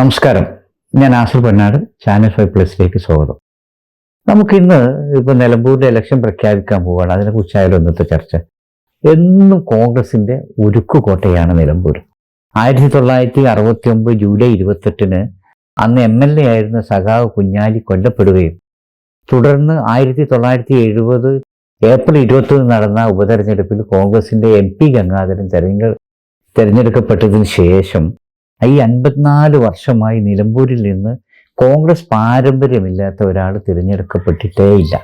നമസ്കാരം. ഞാൻ ആസിർ പൊന്നാട് channel five പ്ലസിലേക്ക് സ്വാഗതം. നമുക്കിന്ന് ഇപ്പൊ നിലമ്പൂരിന്റെ ഇലക്ഷൻ പ്രഖ്യാപിക്കാൻ പോവുകയാണ് അതിനെക്കുറിച്ചായാലും ഇന്നത്തെ ചർച്ച. എന്നും കോൺഗ്രസിന്റെ ഉരുക്കുകോട്ടയാണ് നിലമ്പൂർ. ആയിരത്തി തൊള്ളായിരത്തി അറുപത്തി ഒമ്പത് ജൂലൈ ഇരുപത്തെട്ടിന് അന്ന് എം എൽ എ ആയിരുന്ന സഖാവ് കുഞ്ഞാലി കൊല്ലപ്പെടുകയും തുടർന്ന് ആയിരത്തി തൊള്ളായിരത്തി എഴുപത് ഏപ്രിൽ ഇരുപത്തൊന്ന് നടന്ന ഉപതെരഞ്ഞെടുപ്പിൽ കോൺഗ്രസിന്റെ എം പി ഗംഗാധരൻ തെരഞ്ഞെ തെരഞ്ഞെടുക്കപ്പെട്ടതിന് ശേഷം ഈ അൻപത്തിനാല് വർഷമായി നിലമ്പൂരിൽ നിന്ന് കോൺഗ്രസ് പാരമ്പര്യമില്ലാത്ത ഒരാൾ തിരഞ്ഞെടുക്കപ്പെട്ടിട്ടേയില്ല.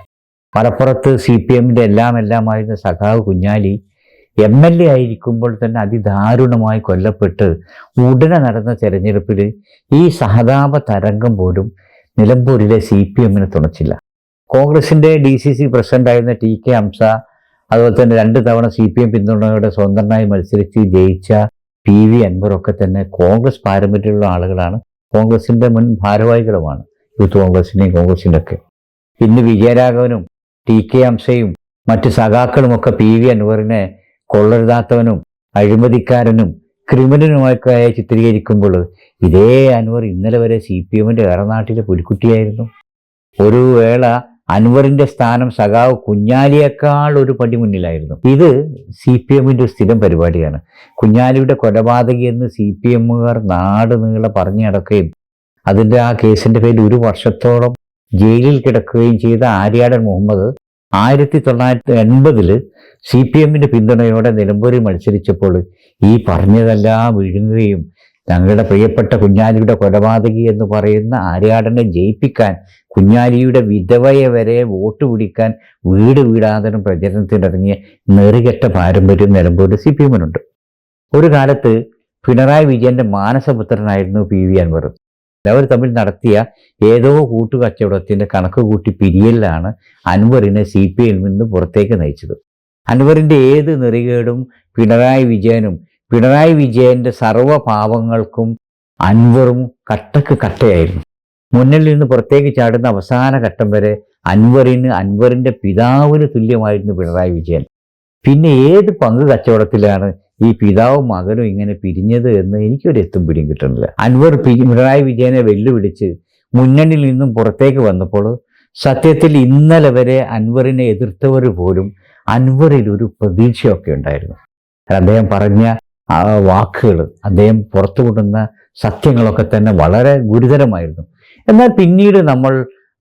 മലപ്പുറത്ത് സി പി എമ്മിന്റെ എല്ലാം എല്ലാമായിരുന്ന സഖാവ് കുഞ്ഞാലി എം എൽ എ ആയിരിക്കുമ്പോൾ തന്നെ അതിദാരുണമായി കൊല്ലപ്പെട്ട് ഉടനെ നടന്ന തെരഞ്ഞെടുപ്പിൽ ഈ സഹതാപ തരംഗം പോലും നിലമ്പൂരിലെ സി പി എമ്മിന് തുണച്ചില്ല. കോൺഗ്രസിന്റെ ഡി സി സി പ്രസിഡന്റായിരുന്ന ടി കെ ഹംസ അതുപോലെ തന്നെ രണ്ട് തവണ സി പി എം പിന്തുണയോടെ സ്വതന്ത്രനായി മത്സരിച്ച് ജയിച്ച പി വി അൻവറൊക്കെ തന്നെ കോൺഗ്രസ് പാരമ്പര്യമുള്ള ആളുകളാണ്. കോൺഗ്രസിന്റെ മുൻ ഭാരവാഹികളുമാണ്. യൂത്ത് കോൺഗ്രസിന്റെയും കോൺഗ്രസിന്റെ ഒക്കെ. ഇന്ന് വിജയരാഘവനും ടി കെ അംസയും മറ്റ് സഖാക്കളുമൊക്കെ പി വി അൻവറിനെ കൊള്ളരുതാത്തവനും അഴിമതിക്കാരനും ക്രിമിനലുമൊക്കെ ചിത്രീകരിക്കുമ്പോൾ ഇതേ അൻവർ ഇന്നലെ വരെ സി പി എമ്മിന്റെ ഏറനാട്ടിലെ പുലിക്കുട്ടിയായിരുന്നു. ഒരു വേള അൻവറിന്റെ സ്ഥാനം സഖാവ് കുഞ്ഞാലിയേക്കാൾ ഒരു പടി മുന്നിലായിരുന്നു. ഇത് സി പി എമ്മിന്റെ ഒരു സ്ഥിരം പരിപാടിയാണ്. കുഞ്ഞാലിയുടെ കൊലപാതകി എന്ന് സി പി എമ്മുകാർ നാട് നീളെ പറഞ്ഞു നടക്കുകയും അതിന്റെ ആ കേസിന്റെ പേരിൽ ഒരു വർഷത്തോളം ജയിലിൽ കിടക്കുകയും ചെയ്ത ആര്യാടൻ മുഹമ്മദ് ആയിരത്തി തൊള്ളായിരത്തി എൺപതിൽ സി പി എമ്മിന്റെ പിന്തുണയോടെ നിലമ്പൂരിൽ മത്സരിച്ചപ്പോൾ ഈ പറഞ്ഞതെല്ലാം വിഴുങ്ങുകയും ഞങ്ങളുടെ പ്രിയപ്പെട്ട കുഞ്ഞാലിയുടെ കൊലപാതകി എന്ന് പറയുന്ന ആര്യാടനെ ജയിപ്പിക്കാൻ കുഞ്ഞാലിയുടെ വിധവയെ വരെ വോട്ട് പിടിക്കാൻ വീട് വീടാന്തരം പ്രചരണത്തിനിറങ്ങിയ നെറുകെട്ട പാരമ്പര്യം നിലമ്പൂരിൽ സി പി എമ്മിനുണ്ട്. ഒരു കാലത്ത് പിണറായി വിജയന്റെ മാനസപുത്രനായിരുന്നു പി വി അൻവർ. അവർ തമ്മിൽ നടത്തിയ ഏതോ കൂട്ടുകച്ചവടത്തിന്റെ കണക്ക് കൂട്ടി പിരിയലിലാണ് അൻവറിനെ സി പി എമ്മിൽ നിന്ന് പുറത്തേക്ക് നയിച്ചത്. അൻവറിന്റെ ഏത് നെറികേടും പിണറായി വിജയനും പിണറായി വിജയന്റെ സർവ പാവങ്ങൾക്കും അൻവറും കട്ടക്ക് കട്ടയായിരുന്നു. മുന്നിൽ നിന്ന് പുറത്തേക്ക് ചാടുന്ന അവസാന ഘട്ടം വരെ അൻവറിന് അൻവറിന്റെ പിതാവിന് തുല്യമായിരുന്നു പിണറായി വിജയൻ. പിന്നെ ഏത് പങ്ക് കച്ചവടത്തിലാണ് ഈ പിതാവും മകനും ഇങ്ങനെ പിരിഞ്ഞത് എന്ന് എനിക്കൊരു എത്തും പിടിയും കിട്ടുന്നില്ല. അൻവർ പിണറായി വിജയനെ വെല്ലുവിളിച്ച് മുന്നണിയിൽ നിന്നും പുറത്തേക്ക് വന്നപ്പോൾ സത്യത്തിൽ ഇന്നലെ വരെ അൻവറിനെ എതിർത്തവർ പോലും അൻവറിൽ ഒരു പ്രതീക്ഷയൊക്കെ ഉണ്ടായിരുന്നു. അദ്ദേഹം പറഞ്ഞ ആ വാക്കുകൾ അദ്ദേഹം പുറത്തു കൊണ്ടുവന്ന സത്യങ്ങളൊക്കെ തന്നെ വളരെ ഗുരുതരമായിരുന്നു. എന്നാൽ പിന്നീട് നമ്മൾ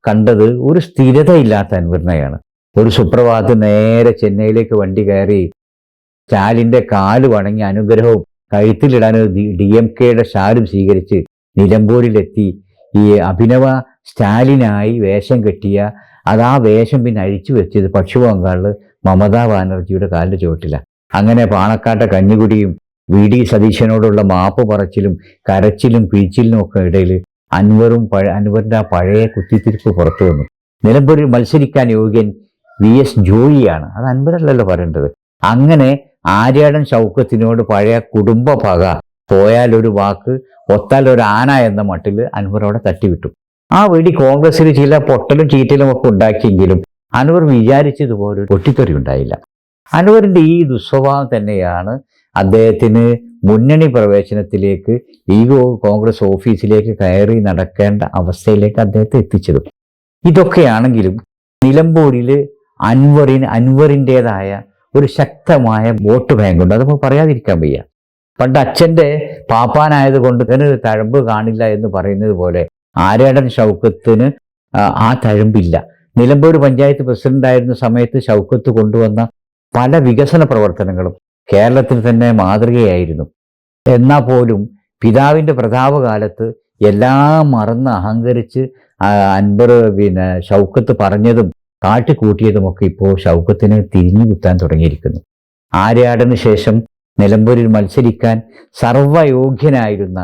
കണ്ടത് ഒരു സ്ഥിരതയില്ലാത്ത അനുവരണയാണ് ഒരു സുപ്രഭാതം നേരെ ചെന്നൈയിലേക്ക് വണ്ടി കയറി സ്റ്റാലിന്റെ കാൽ വണങ്ങി അനുഗ്രഹവും കഴുത്തിലിടാൻ ഡി എം കെയുടെ ഷാലും സ്വീകരിച്ച് നിലമ്പൂരിലെത്തി. ഈ അഭിനവ സ്റ്റാലിനായി വേഷം കെട്ടിയ അത് ആ വേഷം പിന്നെ അഴിച്ചു വെച്ചത് പശ്ചിമ ബംഗാളിൽ മമതാ ബാനർജിയുടെ കാലിന്റെ ചുവട്ടില്ല അങ്ങനെ പാണക്കാട്ടെ കഞ്ഞികുടിയും വി ഡി സതീശനോടുള്ള മാപ്പ് പറച്ചിലും കരച്ചിലും പിഴിച്ചിലിനും ഒക്കെ ഇടയിൽ അൻവറും അൻവറിന്റെ ആ പഴയ കുത്തിത്തിരിപ്പ് പുറത്തു വന്നു. നിലമ്പൂരിൽ മത്സരിക്കാൻ യോഗ്യൻ വി എസ് ജോയിയാണ്. അത് അൻവറല്ലല്ലോ പറയേണ്ടത്. അങ്ങനെ ആര്യാടൻ ശൗക്കത്തിനോട് പഴയ കുടുംബ പക പോയാൽ ഒരു വാക്ക് ഒത്താൽ ഒരു ആന എന്ന മട്ടിൽ അൻവർ അവിടെ തട്ടിവിട്ടു. ആ വെടി കോൺഗ്രസിൽ ചില പൊട്ടലും ചീറ്റലും ഒക്കെ ഉണ്ടാക്കിയെങ്കിലും അൻവർ വിചാരിച്ചതുപോലെ ഒരു പൊട്ടിത്തെറി ഉണ്ടായില്ല. അൻവറിന്റെ ഈ ദുസ്വഭാവം തന്നെയാണ് അദ്ദേഹത്തിന് മുന്നണി പ്രവേശനത്തിലേക്ക് ഈ കോൺഗ്രസ് ഓഫീസിലേക്ക് കയറി നടക്കേണ്ട അവസ്ഥയിലേക്ക് അദ്ദേഹത്തെ എത്തിച്ചത്. ഇതൊക്കെയാണെങ്കിലും നിലമ്പൂരിൽ അൻവറിന് അൻവറിന്റെതായ ഒരു ശക്തമായ വോട്ട് ബാങ്ക് ഉണ്ട്. അത് പറയാതിരിക്കാൻ വയ്യ. പണ്ട് അച്ഛന്റെ പാപ്പാനായത് കൊണ്ട് തന്നെ ഒരു തഴമ്പ് കാണില്ല എന്ന് പറയുന്നത് പോലെ ആരേടൻ ഷൗക്കത്തിന് ആ, ആ തഴമ്പില്ല. നിലമ്പൂർ പഞ്ചായത്ത് പ്രസിഡന്റായിരുന്ന സമയത്ത് ഷൗക്കത്ത് കൊണ്ടുവന്ന പല വികസന പ്രവർത്തനങ്ങളും കേരളത്തിൽ തന്നെ മാതൃകയായിരുന്നു. എന്നാൽ പോലും പിതാവിന്റെ പ്രതാപകാലത്ത് എല്ലാം മറന്ന് അഹങ്കരിച്ച് അൻപർ പിന്നെ ഷൗക്കത്ത് പറഞ്ഞതും കാട്ടിക്കൂട്ടിയതുമൊക്കെ ഇപ്പോൾ ഷൗക്കത്തിന് തിരിഞ്ഞു കുത്താൻ തുടങ്ങിയിരിക്കുന്നു. ആര്യാടന് ശേഷം നിലമ്പൂരിൽ മത്സരിക്കാൻ സർവയോഗ്യനായിരുന്ന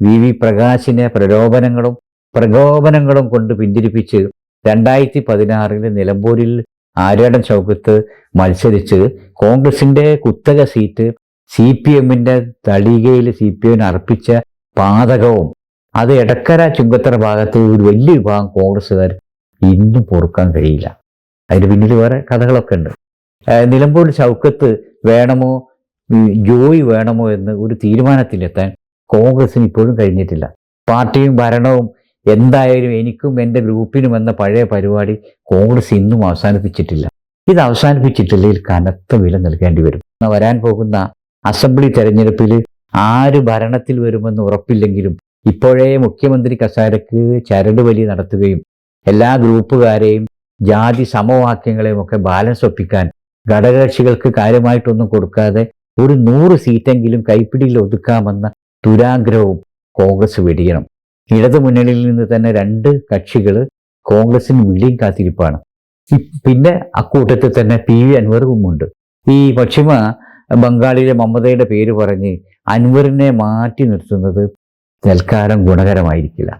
വി വി പ്രകാശിനെ പ്രലോഭനങ്ങളും പ്രകോപനങ്ങളും കൊണ്ട് പിന്തിരിപ്പിച്ച് രണ്ടായിരത്തി പതിനാറിൽ നിലമ്പൂരിൽ ആര്യാടൻ ചൗക്കത്ത് മത്സരിച്ച് കോൺഗ്രസിന്റെ കുത്തക സീറ്റ് സി പി എമ്മിന്റെ തളികയിൽ സി പി എമ്മിന് അർപ്പിച്ച പാതകവും അത് എടക്കര ചുങ്കത്തറ ഭാഗത്ത് ഒരു വലിയ വിഭാഗം കോൺഗ്രസ്സുകാർ ഇന്നും പൊറുക്കാൻ കഴിയില്ല. അതിന് പിന്നിൽ വേറെ കഥകളൊക്കെ ഉണ്ട്. നിലമ്പൂർ ചൗക്കത്ത് വേണമോ ജോയി വേണമോ എന്ന് ഒരു തീരുമാനത്തിലെത്താൻ കോൺഗ്രസിന് ഇപ്പോഴും കഴിഞ്ഞിട്ടില്ല. പാർട്ടിയും ഭരണവും എന്തായാലും എനിക്കും എന്റെ ഗ്രൂപ്പിനും എന്ന പഴയ പരിപാടി കോൺഗ്രസ് ഇന്നും അവസാനിപ്പിച്ചിട്ടില്ല. ഇത് അവസാനിപ്പിച്ചിട്ടില്ലെങ്കിൽ കനത്ത വില നൽകേണ്ടി വരും. വരാൻ പോകുന്ന അസംബ്ലി തെരഞ്ഞെടുപ്പിൽ ആര് ഭരണത്തിൽ വരുമെന്ന് ഉറപ്പില്ലെങ്കിലും ഇപ്പോഴേ മുഖ്യമന്ത്രി കസാരക്ക് ചരട് വലി നടത്തുകയും എല്ലാ ഗ്രൂപ്പുകാരെയും ജാതി സമവാക്യങ്ങളെയും ഒക്കെ ബാലൻസ് ഒപ്പിക്കാൻ ഘടകകക്ഷികൾക്ക് കാര്യമായിട്ടൊന്നും കൊടുക്കാതെ ഒരു നൂറ് സീറ്റെങ്കിലും കൈപ്പിടിയിൽ ഒതുക്കാമെന്ന ദുരാഗ്രഹവും കോൺഗ്രസ് വെടിയണം. ഇടതു മുന്നണിയിൽ നിന്ന് തന്നെ രണ്ട് കക്ഷികൾ കോൺഗ്രസിന് വിളിയും കാത്തിരിപ്പാണ്. പിന്നെ അക്കൂട്ടത്തിൽ തന്നെ പി വി അൻവറുമുണ്ട് ഈ പക്ഷിമ ബംഗാളിലെ മമതയുടെ പേര് പറഞ്ഞ് അൻവറിനെ മാറ്റി നിർത്തുന്നത് തൽക്കാലം ഗുണകരമായിരിക്കില്ല.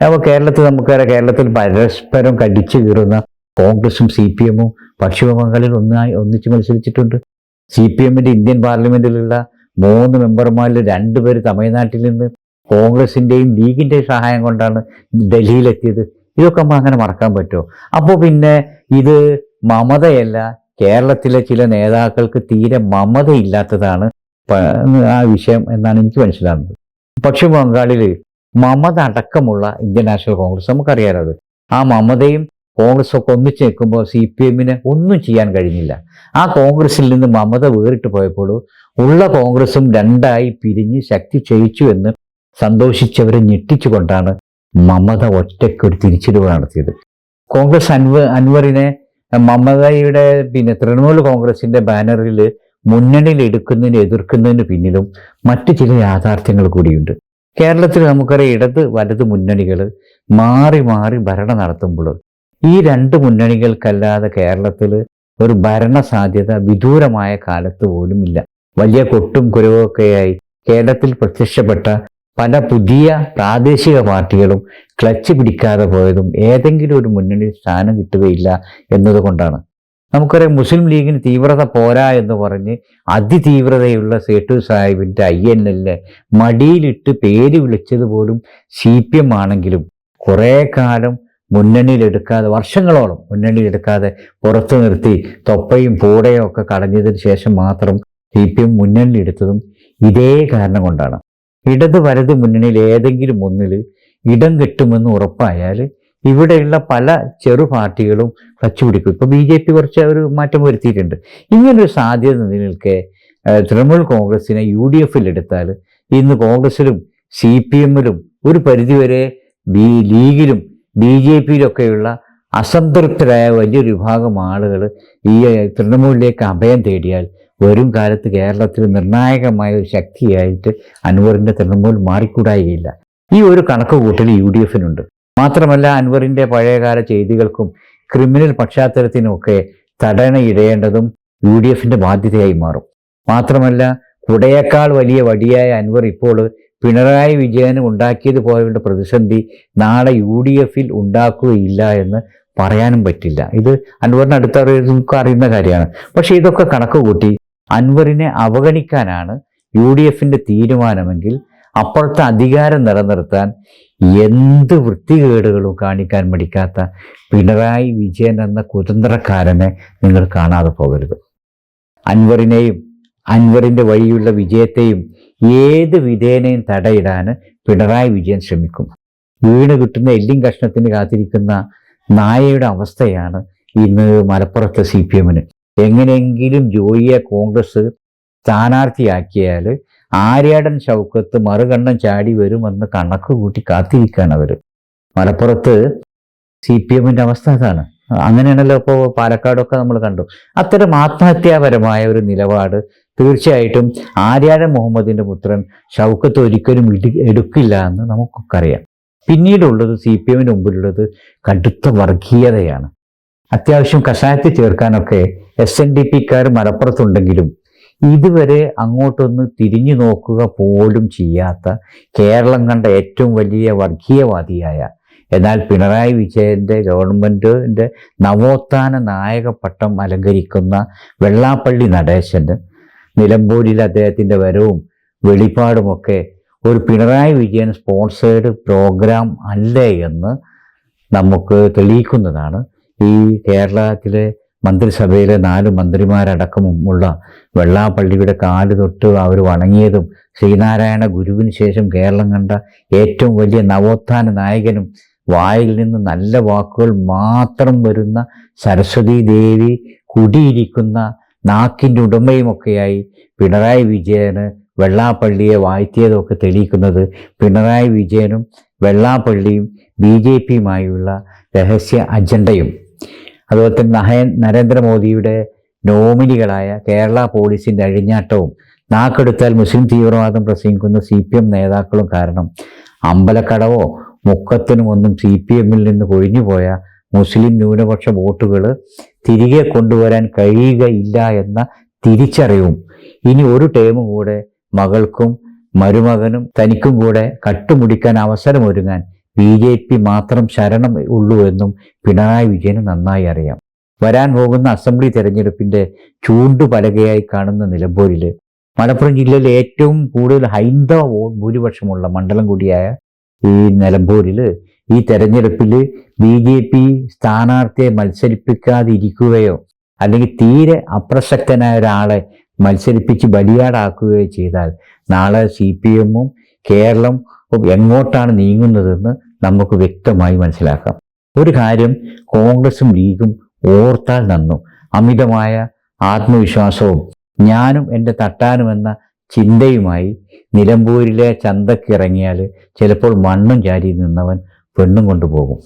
അപ്പോൾ കേരളത്തിൽ നമുക്കറിയാം കേരളത്തിൽ പരസ്പരം കടിച്ചു കീറുന്ന കോൺഗ്രസും സി പി എമ്മും പശ്ചിമബംഗാളിൽ ഒന്നായി ഒന്നിച്ച് മത്സരിച്ചിട്ടുണ്ട്. സി പി എമ്മിന്റെ ഇന്ത്യൻ പാർലമെന്റിലുള്ള മൂന്ന് മെമ്പർമാരിൽ രണ്ടുപേർ തമിഴ്നാട്ടിൽ നിന്ന് കോൺഗ്രസിന്റെയും ലീഗിന്റെയും സഹായം കൊണ്ടാണ് ഡൽഹിയിലെത്തിയത്. ഇതൊക്കെ നമ്മൾ അങ്ങനെ മറക്കാൻ പറ്റുമോ? അപ്പോൾ പിന്നെ ഇത് മമതയല്ല കേരളത്തിലെ ചില നേതാക്കൾക്ക് തീരെ മമതയില്ലാത്തതാണ് ആ വിഷയം എന്നാണ് എനിക്ക് മനസ്സിലാകുന്നത്. പശ്ചിമ ബംഗാളിൽ മമത അടക്കമുള്ള ഇന്ത്യൻ നാഷണൽ കോൺഗ്രസ് നമുക്കറിയാലോ അത്. ആ മമതയും കോൺഗ്രസ് ഒക്കെ ഒന്നിച്ച് നിൽക്കുമ്പോൾ സി പി എമ്മിന് ഒന്നും ചെയ്യാൻ കഴിഞ്ഞില്ല. ആ കോൺഗ്രസിൽ നിന്ന് മമത വേറിട്ട് പോയപ്പോൾ ഉള്ള കോൺഗ്രസും രണ്ടായി പിരിഞ്ഞ് ശക്തി ക്ഷയിച്ചു എന്ന് സന്തോഷിച്ചവരെ ഞെട്ടിച്ചുകൊണ്ടാണ് മമത ഒറ്റയ്ക്ക് ഒരു തിരിച്ചറിവ് നടത്തിയത്. കോൺഗ്രസ് അൻവ അൻവറിനെ മമതയുടെ പിന്നെ തൃണമൂൽ കോൺഗ്രസിന്റെ ബാനറിൽ മുന്നണിയിൽ എടുക്കുന്നതിന് എതിർക്കുന്നതിന് പിന്നിലും മറ്റു ചില യാഥാർത്ഥ്യങ്ങൾ കൂടിയുണ്ട്. കേരളത്തിൽ നമുക്കറിയാം ഇടത് വലത് മുന്നണികൾ മാറി മാറി ഭരണം നടത്തുമ്പോൾ ഈ രണ്ട് മുന്നണികൾക്കല്ലാതെ കേരളത്തിൽ ഒരു ഭരണ സാധ്യത വിദൂരമായ കാലത്ത് പോലും ഇല്ല. വലിയ കൊട്ടും കുരവൊക്കെയായി കേരളത്തിൽ പ്രത്യക്ഷപ്പെട്ട പല പുതിയ പ്രാദേശിക പാർട്ടികളും ക്ലച്ച് പിടിക്കാതെ പോയതും ഏതെങ്കിലും ഒരു മുന്നണി സ്ഥാനം കിട്ടുകയില്ല എന്നതുകൊണ്ടാണ്. നമുക്കറിയാം മുസ്ലിം ലീഗിന് തീവ്രത പോരാ എന്ന് പറഞ്ഞ് അതിതീവ്രതയുള്ള സേട്ടു സാഹിബിന്റെ ഐ എൻ എല്ലിനെ മടിയിലിട്ട് പേര് വിളിച്ചത് പോലും സി പി എം ആണെങ്കിലും കുറേ കാലം മുന്നണിയിലെടുക്കാതെ വർഷങ്ങളോളം മുന്നണിയിലെടുക്കാതെ പുറത്തു നിർത്തി തൊപ്പയും പൂടയും ഒക്കെ കടഞ്ഞതിന് ശേഷം മാത്രം സി പി എം മുന്നണിയിലെടുത്തതും ഇതേ കാരണം കൊണ്ടാണ്. ഇടത് വലത് മുന്നണിയിൽ ഏതെങ്കിലും ഒന്നിൽ ഇടം കിട്ടുമെന്ന് ഉറപ്പായാൽ ഇവിടെയുള്ള പല ചെറു പാർട്ടികളും ക്ലച്ച് പിടിക്കും ഇപ്പൊ ബി ജെ പി കുറച്ച് ഒരു മാറ്റം വരുത്തിയിട്ടുണ്ട്. ഇങ്ങനൊരു സാധ്യത നിലനിൽക്കെ തൃണമൂൽ കോൺഗ്രസിനെ യു ഡി എഫിൽ എടുത്താൽ ഇന്ന് കോൺഗ്രസിലും സി പി എമ്മിലും ഒരു പരിധിവരെ ബി ലീഗിലും ബി ജെ പിയിലൊക്കെയുള്ള അസംതൃപ്തരായ വലിയൊരു വിഭാഗം ആളുകൾ ഈ തൃണമൂലിലേക്ക് അഭയം തേടിയാൽ വരും കാലത്ത് കേരളത്തിൽ നിർണായകമായ ഒരു ശക്തിയായിട്ട് അൻവറിന്റെ തൃണമൂൽ മാറിക്കൂടായില്ല. ഈ ഒരു കണക്ക് കൂട്ടൽ യു ഡി എഫിനുണ്ട് മാത്രമല്ല അൻവറിന്റെ പഴയകാല ചെയ്തികൾക്കും ക്രിമിനൽ പശ്ചാത്തലത്തിനുമൊക്കെ തടയണയിടേണ്ടതും യു ഡി എഫിന്റെ ബാധ്യതയായി മാറും. മാത്രമല്ല കുടയേക്കാൾ വലിയ വടിയായ അൻവർ ഇപ്പോൾ പിണറായി വിജയന് ഉണ്ടാക്കിയത് പോലുള്ള പ്രതിസന്ധി നാളെ യു ഡി എഫിൽ ഉണ്ടാക്കുകയില്ല എന്ന് പറയാനും പറ്റില്ല. ഇത് അൻവറിന് അടുത്തറിയുന്നവർക്ക് അറിയുന്ന കാര്യമാണ്. പക്ഷേ ഇതൊക്കെ കണക്ക് കൂട്ടി അൻവറിനെ അവഗണിക്കാനാണ് യു ഡി എഫിന്റെ തീരുമാനമെങ്കിൽ അപ്പോഴത്തെ അധികാരം നിലനിർത്താൻ എന്ത് വൃത്തികേടുകളും കാണിക്കാൻ മടിക്കാത്ത പിണറായി വിജയൻ എന്ന കുതന്ത്രക്കാരനെ നിങ്ങൾ കാണാതെ പോകരുത്. അൻവറിനെയും അൻവറിന്റെ വഴിയുള്ള വിജയത്തെയും ഏത് വിധേനയും തടയിടാൻ പിണറായി വിജയൻ ശ്രമിക്കും. വീണ് കിട്ടുന്ന എല്ലിൻ കഷ്ണത്തിന് കാത്തിരിക്കുന്ന നായയുടെ അവസ്ഥയാണ് ഇന്ന് മലപ്പുറത്തെ സി പി എമ്മിന്. എങ്ങനെയെങ്കിലും ജോയിയെ കോൺഗ്രസ് സ്ഥാനാർത്ഥിയാക്കിയാൽ ആര്യാടൻ ഷൗക്കത്ത് മറുകണ്ണം ചാടി വരുമെന്ന് കണക്ക് കൂട്ടി കാത്തിരിക്കുകയാണ് അവർ മലപ്പുറത്ത് സി പി എമ്മിന്റെ അവസ്ഥ അതാണ്. അങ്ങനെയാണല്ലോ ഇപ്പോൾ പാലക്കാടൊക്കെ നമ്മൾ കണ്ടു. അത്തരം ആത്മഹത്യാപരമായ ഒരു നിലപാട് തീർച്ചയായിട്ടും ആര്യാടൻ മുഹമ്മദിന്റെ പുത്രൻ ഷൗക്കത്ത് ഒരിക്കലും ഇടി എടുക്കില്ല എന്ന് നമുക്കൊക്കെ അറിയാം. പിന്നീടുള്ളത് സി പി എമ്മിന് മുമ്പിലുള്ളത് കടുത്ത വർഗീയതയാണ്. അത്യാവശ്യം കഷായത്തിൽ ചേർക്കാനൊക്കെ എസ് എൻ ഡി പിക്കാർ മലപ്പുറത്തുണ്ടെങ്കിലും ഇതുവരെ അങ്ങോട്ടൊന്ന് തിരിഞ്ഞു നോക്കുക പോലും ചെയ്യാത്ത കേരളം കണ്ട ഏറ്റവും വലിയ വർഗീയവാദിയായ എന്നാൽ പിണറായി വിജയന്റെ ഗവൺമെന്റിന്റെ നവോത്ഥാന നായക പട്ടം അലങ്കരിക്കുന്ന വെള്ളാപ്പള്ളി നടേശന് നിലമ്പൂരിൽ അദ്ദേഹത്തിന്റെ വരവും വെളിപ്പാടുമൊക്കെ ഒരു പിണറായി വിജയൻ സ്പോൺസേഡ് പ്രോഗ്രാം അല്ലേ എന്ന് നമുക്ക് തെളിയിക്കുന്നതാണ്. ഈ കേരളത്തിലെ മന്ത്രിസഭയിലെ നാല് മന്ത്രിമാരടക്കമുള്ള വെള്ളാപ്പള്ളിയുടെ കാൽ തൊട്ട് അവർ വണങ്ങിയതും ശ്രീനാരായണ ഗുരുവിന് ശേഷം കേരളം കണ്ട ഏറ്റവും വലിയ നവോത്ഥാന നായകനും വായിൽ നിന്ന് നല്ല വാക്കുകൾ മാത്രം വരുന്ന സരസ്വതി ദേവി കുടിയിരിക്കുന്ന നാക്കിന്റെ ഉടമയുമൊക്കെയായി പിണറായി വിജയന് വെള്ളാപ്പള്ളിയെ വാഴ്ത്തിയതൊക്കെ തെളിയിക്കുന്നത് പിണറായി വിജയനും വെള്ളാപ്പള്ളിയും ബി ജെ പിയുമായുള്ള രഹസ്യ അജണ്ടയും. അതുപോലെ തന്നെ നഹയൻ നരേന്ദ്രമോദിയുടെ നോമിനികളായ കേരള പോലീസിന്റെ അഴിഞ്ഞാട്ടവും നാക്കെടുത്താൽ മുസ്ലിം തീവ്രവാദം പ്രസംഗിക്കുന്ന സി പി എം നേതാക്കളും കാരണം അമ്പലക്കടവോ മുക്കത്തിനുമൊന്നും സി പി എമ്മിൽ നിന്ന് കൊഴിഞ്ഞുപോയ മുസ്ലിം ന്യൂനപക്ഷ വോട്ടുകൾ തിരികെ കൊണ്ടുവരാൻ കഴിയുകയില്ല എന്ന തിരിച്ചറിവും ഇനി ഒരു ടേം കൂടെ മകൾക്കും മരുമകനും തനിക്കും കൂടെ കട്ടുമുടിക്കാൻ അവസരമൊരുങ്ങാൻ ബി ജെ പി മാത്രം ശരണം ഉള്ളൂ എന്നും പിണറായി വിജയന് നന്നായി അറിയാം. വരാൻ പോകുന്ന അസംബ്ലി തെരഞ്ഞെടുപ്പിന്റെ ചൂണ്ടുപലകയായി കാണുന്ന നിലമ്പൂരിൽ മലപ്പുറം ജില്ലയിൽ ഏറ്റവും കൂടുതൽ ഹൈന്ദവ ഭൂരിപക്ഷമുള്ള മണ്ഡലം കൂടിയായ ഈ നിലമ്പൂരിൽ ഈ തെരഞ്ഞെടുപ്പിൽ ബി ജെ പി സ്ഥാനാർത്ഥിയെ മത്സരിപ്പിക്കാതിരിക്കുകയോ അല്ലെങ്കിൽ തീരെ അപ്രസക്തനായ ഒരാളെ മത്സരിപ്പിച്ച് ബലിയാടാക്കുകയോ ചെയ്താൽ നാളെ സി പി എമ്മും കേരളം എങ്ങോട്ടാണ് നീങ്ങുന്നതെന്ന് നമുക്ക് വ്യക്തമായി മനസ്സിലാക്കാം. ഒരു കാര്യം കോൺഗ്രസും ലീഗും ഓർത്താൽ നന്നു. അമിതമായ ആത്മവിശ്വാസവും ഞാനും എന്റെ തട്ടാനുമെന്ന ചിന്തയുമായി നിലമ്പൂരിലെ ചന്തക്കിറങ്ങിയാൽ ചിലപ്പോൾ മണ്ണും ചാരി നിന്നവൻ പെണ്ണും കൊണ്ടുപോകും.